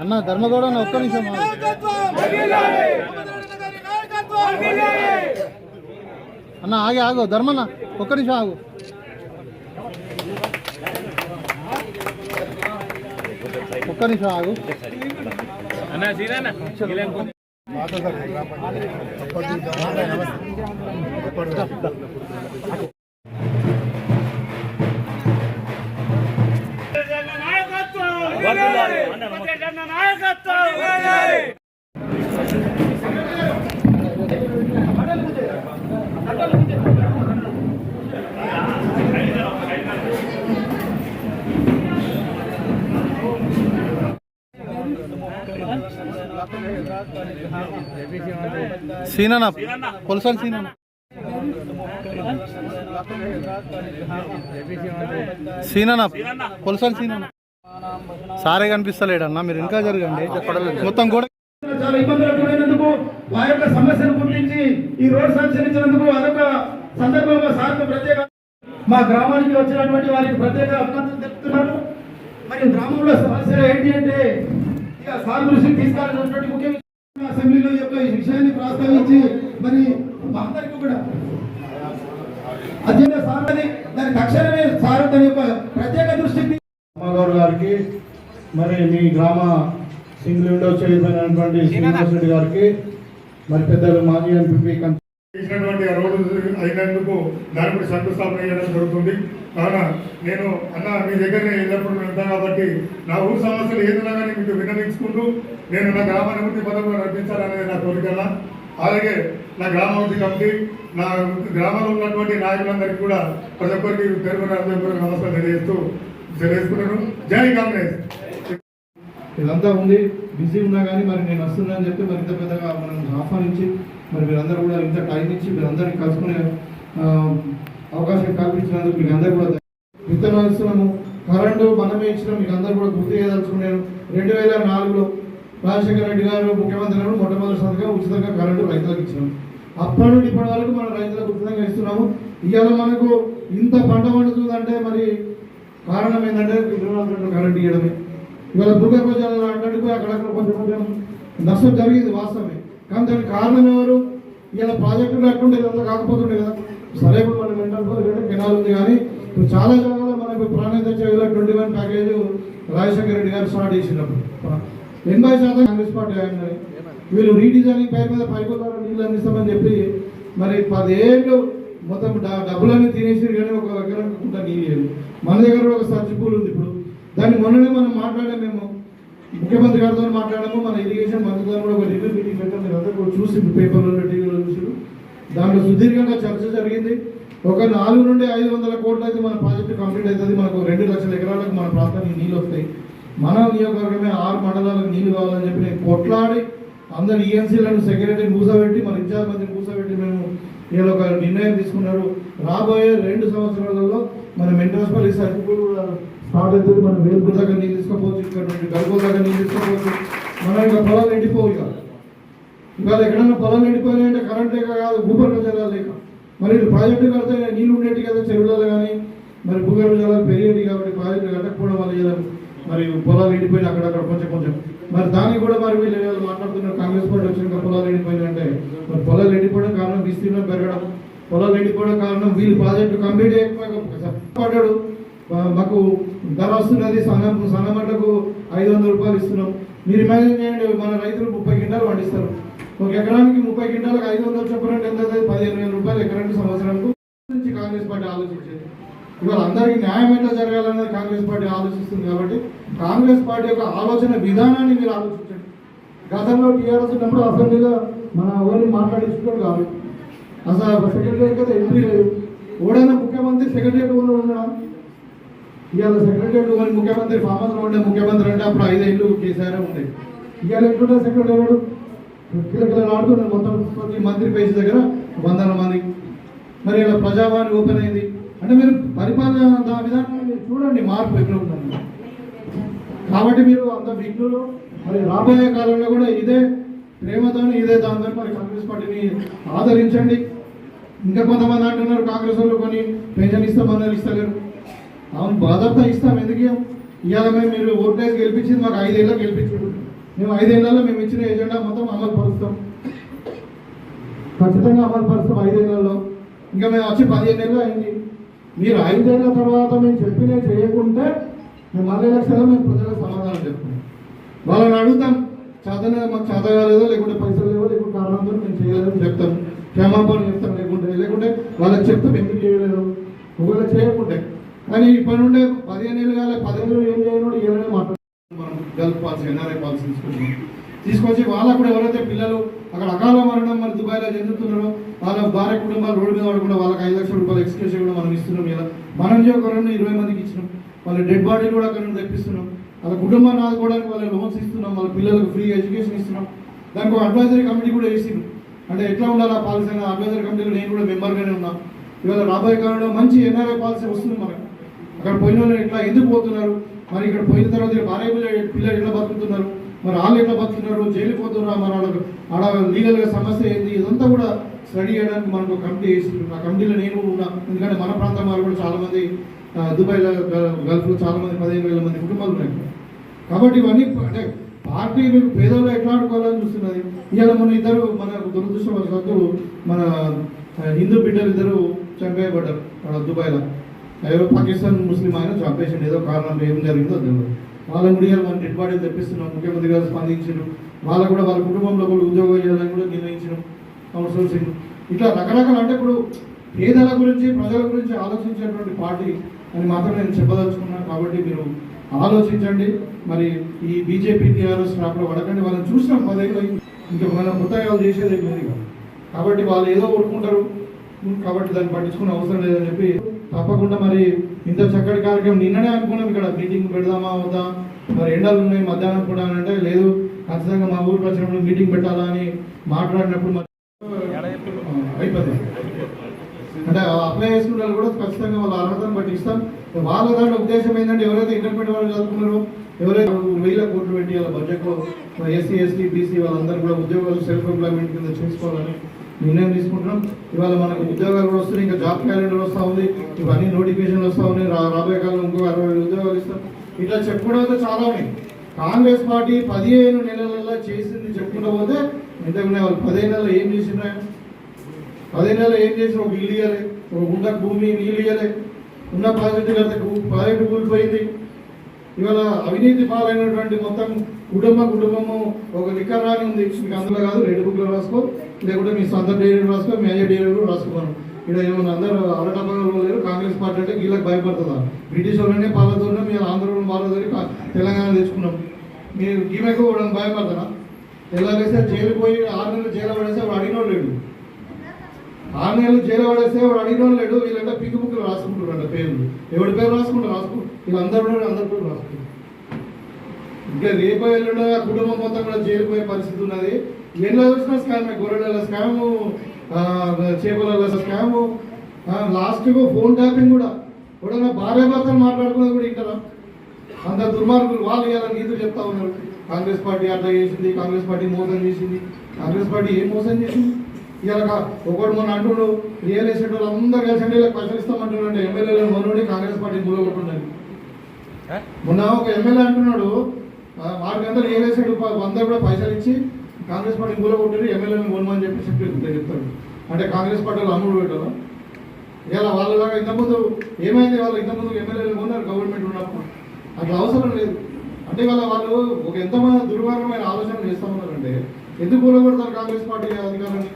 అన్న ధర్మగౌడ అన్న ఒక్క నిమిషం ఆగు. అన్న ఆగి ఆగు ధర్మన్న ఒక్క నిమిషం ఆగు. ఒక్క నిమిషం ఆగు. సీనన్న కొలసాలి సీనన్న. సీనన్న కొలసాలి సీనన్న. సారే కనిపిస్తలేడన్న మీరు ఇంకా జరగండి. మొత్తం కూడా చాలా ఇబ్బందులకు గురైనందుకు వారి యొక్క సమస్యను గుర్తించి ఈ రోడ్ సంచరించినందుకు అదొక సందర్భంగా సార్కు ప్రత్యేక మా గ్రామానికి వచ్చినటువంటి వారికి ప్రత్యేక అభినందనలు తెలుపుతున్నాను. మరి గ్రామంలో సమస్యలు ఏంటి అంటే ఇక సార్ దృష్టికి తీసుకురావాల్సినటువంటి ముఖ్య అసెంబ్లీలో యొక్క ఈ విషయాన్ని ప్రస్తావించి మరి మా అందరికీ కూడా అధ్యక్ష సార్ దాని తక్షణమే సార్ దాని యొక్క గారికి మరి మీ గ్రామ సింగిల్ విండో చైర్మన్ అయినటువంటి శ్రీనివాస్ రెడ్డి గారికి మరి పెద్దలు మాజీ ఎంపీ చేసినటువంటి రోడ్డు అయినందుకు దాని కూడా శంకుస్థాపన చేయడం జరుగుతుంది. కావున నేను అన్న మీ దగ్గరనే ఎల్లప్పుడూ వెళ్తాను కాబట్టి నా ఊరు సమస్యలు ఏదైనా కానీ మీకు విన్నవించుకుంటూ నేను నా గ్రామాభివృద్ధి పథకంలో నడిపించాలనేది నా కోరికల్లా. అలాగే నా గ్రామాభివృద్ధి కమిటీ నా గ్రామంలో ఉన్నటువంటి నాయకులందరికీ కూడా ప్రతి ఒక్కరికి పేరు నమస్కారం తెలియజేస్తూ తెలియజేస్తున్నాను జై కాంగ్రెస్. ఇదంతా ఉంది. బిజీ ఉన్నా కానీ మరి నేను వస్తున్నాను అని చెప్పి మరి ఇంత పెద్దగా మనం ఆహ్వానించి మరి మీరందరూ కూడా ఇంత టైం ఇచ్చి మీరందరినీ కలుసుకునే అవకాశం కల్పించినందుకు మీకు అందరూ కూడా విత్తనాలు ఇస్తున్నాము కరెంటు మనమే ఇచ్చినాం మీకు అందరూ కూడా గుర్తు చేయదలుచుకున్నాను. రెండు వేల నాలుగులో రాజశేఖర రెడ్డి గారు ముఖ్యమంత్రి గారు ఉచితంగా కరెంటు రైతులకు ఇచ్చినాం. అప్పటి నుండి ఇప్పటి వరకు మనం రైతులకు ఉచితంగా ఇస్తున్నాము. ఇవాళ మనకు ఇంత పంట పండుతుందంటే మరి కారణం ఏంటంటే ఇరవై నాలుగు గంటలు కరెంట్ ఇవ్వడమే ఇవాళ భూగర్భ జలాలు అన్నట్టుగా అక్కడక్కడ కొంచెం కొంచెం నష్టం జరిగింది వాస్తవమే. కానీ దానికి కారణం ఎవరు? ఇలా ప్రాజెక్టు లేకుండా ఇదంతా కాకపోతుండే కదా. సరే ఇప్పుడు మనం మెంటల్ కెనాల్ ఉంది కానీ ఇప్పుడు చాలా జాగాలో మనకు ప్రాణాయిత చేయాలి twenty one package Rajasekhara Reddy garu start చేసినప్పుడు. ఎనభై శాతం కాంగ్రెస్ పార్టీ ఆయన వీళ్ళు రీడిజైనింగ్ పేరు మీద పైపోతారు నీళ్ళు అందిస్తామని చెప్పి మరి పదేళ్ళు మొత్తం డబ్బులన్నీ తినేసి కానీ ఒక ఎకరం కుంట నీళ్ళు మన దగ్గర ఒక సర్చ్ పూల్ ఉంది ఇప్పుడు. దాన్ని మొన్ననే మనం మాట్లాడాము మేము. ముఖ్యమంత్రి గారితో మాట్లాడాము మన ఇరిగేషన్ మంత్రితో కూడా ఒక రివ్యూ మీటింగ్ పెట్టాం మీరు అందరూ చూసి పేపర్లో టీవీలో చూసి దాంట్లో సుదీర్ఘంగా చర్చ జరిగింది. ఒక నాలుగు నుండి ఐదు వందల కోట్లు అయితే మన ప్రాజెక్టు కంప్లీట్ అవుతుంది. మనకు రెండు లక్షల ఎకరాలకు మన ప్రాంతానికి నీళ్ళు వస్తాయి. మన నియోజకవర్గమే ఆరు మండలాలకు నీళ్ళు కావాలని చెప్పి నేను కొట్లాడి అందరు ఈఎన్సీలను సెక్రటరీ మూసబెట్టి మన ఇన్ఛార్జ్ మంత్రి మూసబెట్టి మేము వీళ్ళు ఒక నిర్ణయం తీసుకున్నారు రాబోయే రెండు సంవత్సరాలలో మన మెంటోస్పల్లి సర్టిఫికేట్ కూడా స్టార్ట్ అవుతుంది మనం వేలుపూర్ దగ్గర నీళ్ళు తీసుకోవచ్చు ఇక్కడ నుండి. గడుపుల దగ్గర నీళ్ళు తీసుకోవచ్చు మన యొక్క పొలాలు ఎండిపోవు ఇక. ఇవాళ ఎక్కడైనా పొలాలు ఎండిపోయినాయంటే కరెంట్ లేక కాదు భూగర్భ జలాలు లేక. మరి ప్రాజెక్టు కడితే నీళ్ళు ఉండేటి కదా చెరువులలో కానీ. మరి భూగర్భ జలాలు పెరిగేటి కాబట్టి ప్రాజెక్టు కట్టకపోవడం వల్ల మరి పొలాలు ఎండిపోయిన అక్కడక్కడ కొంచెం కొంచెం. మరి దానికి కూడా మరి వీళ్ళు మాట్లాడుతున్నారు. కాంగ్రెస్ పార్టీ వచ్చినాక పొలాలు ఎండిపోయినాయంటే. మరి పొలాలు ఎండిపోవడం విస్తీర్ణం పెరగడం పొలాలు ఎండిపోవడం కారణం వీళ్ళు ప్రాజెక్టు కంప్లీట్ పడ్డాడు. మాకు ధర వస్తున్నది సంఘం సన్నమట్టకు ఐదు వందల రూపాయలు ఇస్తున్నాం. మీరు ఇమాజిన్ చేయండి మన రైతులు ముప్పై క్వింటాలు పండిస్తారు. ఒక ఎకరానికి ముప్పై క్వింటాలకు ఐదు వందలు చెప్పారంటే ఎంత పదిహేను వేల రూపాయలు ఎకరానికి సంవత్సరానికి నుంచి కాంగ్రెస్ పార్టీ ఆలోచించేది. ఇవాళ అందరికీ న్యాయం ఎట్లా జరగాలన్నది కాంగ్రెస్ పార్టీ ఆలోచిస్తుంది కాబట్టి కాంగ్రెస్ పార్టీ యొక్క ఆలోచన విధానాన్ని మీరు ఆలోచించండి. గతంలో టీఆర్ఎస్ ఉన్నప్పుడు అసెంబ్లీలో మన ఎవరిని మాట్లాడించుకోడు కాదు అసలు సెక్రటరీ కదా ఎంపీ లేదు? ఓడైనా ముఖ్యమంత్రి సెక్రటరీ కూడా ఉన్నాడా ఇవాళ సెక్రటరీ కానీ ముఖ్యమంత్రి ఫామ్ హౌస్లో ఉండే ముఖ్యమంత్రి అంటే అప్పుడు ఐదేళ్ళు కేసీఆర్ ఉండే. ఇవాళ ఎట్లుంటే సెక్రటరీ కిలకిల ఆడుతున్నాడు మొత్తం ప్రతి మంత్రి పేజీ దగ్గర వందల మంది. మరి ఇలా ప్రజావాణి ఓపెన్ అయింది. అంటే మీరు పరిపాలన దా చూడండి మార్పు ఎక్కడ ఉందండి. కాబట్టి మీరు అంత విఘ్నులు మరి రాబోయే కాలంలో కూడా ఇదే ప్రేమతోని ఇదే దాంతో మరి కాంగ్రెస్ పార్టీని ఆదరించండి. ఇంకా కొంతమంది అంటున్నారు కాంగ్రెస్ వాళ్ళు కొన్ని పెన్షన్ ఇస్తామన్నారు ఇస్తలేరు. అవును బాధతో ఇస్తాం ఎందుకు ఇవాళ మేము మీరు ఓట్లేసి గెలిపించింది మాకు ఐదేళ్ళకి గెలిపించారు మేము ఐదేళ్ళలో మేము ఇచ్చిన ఎజెండా మొత్తం అమలు పరుస్తాం. ఖచ్చితంగా అమలు పరుస్తాం ఐదేళ్ళలో ఇంకా మేము వచ్చి పదిహేను నెలలు అయింది. మీరు ఐదేళ్ళ తర్వాత మేము చెప్పినే చేయకుంటే మేము మళ్ళీ ఎలక్షన్లో మేము ప్రజలకు సమాధానం చెప్తాం. వాళ్ళని అడుగుతాం చదవలేదు మాకు చదవలేదో లేకుంటే పైసలు లేవో లేకుంటే కారణంతో మేము చేయలేదని చెప్తాం. క్షమాపణ చెప్తాం లేకుంటే లేకుంటే వాళ్ళకి చెప్తాం ఎందుకు చేయలేదు ఒకవేళ చేయకుంటే. కానీ ఇప్పటి ఉండే పదిహేను ఏళ్ళు కాలే పదిహేను ఏం చేయను ఏమైనా మాట్లాడుతున్నాం మనం. గల్ఫ్ పాలసీ ఎన్ఆర్ఐ పాలసీ తీసుకుంటున్నాం తీసుకొచ్చి వాళ్ళకు కూడా ఎవరైతే పిల్లలు అక్కడ అకాల మరణం మరి దుబాయ్లో చెందుతున్నారో వాళ్ళ భార్య కుటుంబాలు రోడ్డు మీద పడకుండా వాళ్ళకి ఐదు లక్షల రూపాయలు ఎక్స్క్యూషన్ కూడా మనం ఇస్తున్నాం ఇలా. మనం నియోజకవర్గంలో ఇరవై మందికి ఇచ్చినాం. వాళ్ళ డెడ్ బాడీలు కూడా అక్కడ నుండి తెప్పిస్తున్నాం. వాళ్ళ కుటుంబాన్ని ఆదుకోవడానికి వాళ్ళ లోన్స్ ఇస్తున్నాం. వాళ్ళ పిల్లలకు ఫ్రీ ఎడ్యుకేషన్ ఇస్తున్నాం. దానికి ఒక అడ్వైజరీ కమిటీ కూడా వేసింది అంటే ఎట్లా ఉండాలి ఆ పాలసీ అనే అడ్వైజరీ కమిటీలో నేను కూడా మెంబర్గానే ఉన్నా. ఇవాళ రాబోయే కాలంలో మంచి ఎన్ఆర్ఐ పాలసీ వస్తుంది మనకు అక్కడ పోయిన వాళ్ళు ఎట్లా ఎందుకు పోతున్నారు? మరి ఇక్కడ పోయిన తర్వాత భార్య పిల్లలు ఎట్లా బతుకుతున్నారు? మరి వాళ్ళు ఎట్లా బతుకుతున్నారు? జైలు పోతున్నారు? మరి వాళ్ళకు ఆడ లీగల్గా సమస్య ఏంది? ఇదంతా కూడా స్టడీ చేయడానికి మనకు కమిటీ వేసి ఆ కమిటీలో నేను కూడా ఉన్నా. ఎందుకంటే మన ప్రాంతం వాళ్ళు కూడా చాలామంది దుబాయ్లో గ- గల్ఫ్లో చాలామంది పదిహేను వేల మంది కుటుంబాలు ఉన్నాయి. కాబట్టి ఇవన్నీ అంటే పార్టీ పేదలు ఎట్లా ఆడుకోవాలని చూస్తున్నది? ఇవాళ మన ఇద్దరు మన దురదృష్టవశాత్తు మన హిందూ బిడ్డలు ఇద్దరు చంపేయబడ్డారు అక్కడ దుబాయ్లో. ఎవరో పాకిస్తాన్ ముస్లిం ఆయన చంపేసిండు. ఏదో కారణం ఏం జరిగిందో తెలియదు వాళ్ళ గుడిగా మనం డెడ్ బాడీ తెప్పిస్తున్నాం. ముఖ్యమంత్రి గారు స్పందించారు వాళ్ళ కూడా వాళ్ళ కుటుంబంలో కూడా ఉద్యోగం చేయాలని కూడా నిర్ణయించడం. Counselling. ఇట్లా రకరకాల అంటే ఇప్పుడు పేదల గురించి ప్రజల గురించి ఆలోచించేటువంటి పార్టీ అని మాత్రం నేను చెప్పదలుచుకున్నాను. కాబట్టి మీరు ఆలోచించండి. మరి ఈ బీజేపీ టీఆర్ఎస్ ట్రాప్లో పడకండి వాళ్ళని చూసినాం పదేళ్ళు ఇంకా మన కొత్తగా వాళ్ళు చేసేది లేదు కాబట్టి వాళ్ళు ఏదో కొట్టుకుంటారు. కాబట్టి దాన్ని పట్టించుకునే అవసరం లేదని చెప్పి తప్పకుండా మరి ఇంత చక్కటి కార్యక్రమం నిన్ననే అనుకున్నాం. ఇక్కడ మీటింగ్ పెడదామా వద్దా? మరి ఎండలు ఉన్నాయి మధ్యాహ్నం కూడా అని అంటే లేదు. ఖచ్చితంగా మా ఊరికి వచ్చినప్పుడు మీటింగ్ పెట్టాలా అని మాట్లాడినప్పుడు అయిపోతుంది అంటే అప్లై చేసుకున్న కూడా ఖచ్చితంగా వాళ్ళ అర్హతను బట్టి ఇస్తాం. వాళ్ళ దాంట్లో ఉద్దేశం ఏంటంటే ఎవరైతే ఇంటర్మీడియట్ వాళ్ళు చదువుకున్నారో ఎవరైతే వేల కోట్లు పెట్టి వాళ్ళ బడ్జెట్లో ఎస్సీ ఎస్టీ బీసీ వాళ్ళందరూ కూడా ఉద్యోగాలు సెల్ఫ్ ఎంప్లాయ్మెంట్ కింద చేసుకోవాలని నిర్ణయం తీసుకుంటున్నాం. ఇవాళ మనకు ఉద్యోగాలు కూడా వస్తున్నాయి ఇంకా జాబ్ క్యాలెండర్ వస్తూ ఉంది ఇవన్నీ నోటిఫికేషన్లు వస్తూ ఉన్నాయి రా- రాబోయే కాలంలో ఇంకో అరవై వేల ఉద్యోగాలు ఇస్తాం. ఇట్లా చెప్పుకోవడం అయితే చాలా ఉన్నాయి. కాంగ్రెస్ పార్టీ పదిహేను నెలలలో చేసింది చెప్పుకుంటూ పోతే ఇంతకునే వాళ్ళు పదిహేను నెలలు ఏం చేసిండ్రు పదిహేను నెలలు ఏం చేసిన ఒక ఇల్లు ఇవ్వాలి ఒక గుండకు భూమి నీళ్ళు ఇవ్వాలి ఉన్న ప్రాజెక్టు కడితే ప్రాజెక్టు కూలిపోయింది. ఇవాళ అవినీతి పాలైనటువంటి మొత్తం కుటుంబ కుటుంబము ఒక లిక్కర్ రాని ఉంది. మీకు అందులో కాదు రెడ్ బుక్లో రాసుకో లేకుంటే మీ సొంత డైరీ రాసుకో మేజర్ అయ్యే డైరీలో రాసుకోమను. ఇక్కడ ఏమన్నా అందరూ అరటపగలు లేరు కాంగ్రెస్ పార్టీ అంటే వీళ్ళకి భయపడుతుందా? బ్రిటిష్ వాళ్ళనే పాలతోనే మేము ఆంధ్రలో పాలతోని తెలంగాణ తెచ్చుకున్నాం. మీరు గీమెకు భయపడతారా? ఎలా వేస్తే జైలు పోయి ఆరు నెలలు జైలు పడేస్తే వాడు అడిగినోడు లేడు. ఆరు నెలలు జైలు పడేస్తే వాడు అడిగినోడు లేడు వీళ్ళంటే పిక్కు బుక్లు రాసుకుంటారు పేర్లు. ఎవరి పేరు రాసుకుంటారు? రాసుకుంటారు వీళ్ళందరూ కూడా అందరి కూడా రాసుకుంటారు. ఇంకా రేపు ఎల్లుండో ఆ కుటుంబం మొత్తం కూడా జైలుపోయే పరిస్థితి ఉన్నది. ఎన్నో చూసిన స్కామ్ గొర్రెల స్కాము చేపల స్కాము. లాస్ట్ ఫోన్ ట్యాపింగ్ కూడా. కూడా భార్య భర్తలు మాట్లాడుకున్నది కూడా ఇంటారా అంత దుర్మార్గులు వాళ్ళు ఇలా నీతులు చెప్తా ఉన్నారు. కాంగ్రెస్ పార్టీ అట్లా చేసింది కాంగ్రెస్ పార్టీ మోసం చేసింది. కాంగ్రెస్ పార్టీ ఏం మోసం చేసింది? ఇలా ఒకడు మొన్న అంటున్నాడు రియల్ ఎస్టేట్ వాళ్ళు అందరూ కలిసి అంటే పైసలు ఇస్తామంటున్నాడు ఎమ్మెల్యేలు మొన్నటి కాంగ్రెస్ పార్టీ మూలగొట్టున్నది మొన్న ఒక ఎమ్మెల్యే అంటున్నాడు అందరూ రియల్ ఎస్టేట్ అందరూ కూడా పైసలు ఇచ్చి కాంగ్రెస్ పార్టీ మూలగొట్టారు ఎమ్మెల్యేలను కొనమని చెప్పి చెప్పి చెప్తాడు. అంటే కాంగ్రెస్ పార్టీ వాళ్ళు అమ్ముడు పెట్టారు ఇలా వాళ్ళలాగా ఇంతకుముందు ఏమైంది? వాళ్ళు ఇంతకుముందు ఎమ్మెల్యేలు ఉన్నారు గవర్నమెంట్ ఉన్నప్పుడు. అట్లా అవసరం లేదు. అంటే వాళ్ళ వాళ్ళు ఒక ఎంతమంది దుర్మార్గమైన ఆలోచన చేస్తూ ఉన్నారంటే ఎందుకు కూలగొడతారు కాంగ్రెస్ పార్టీ అధికారాన్ని?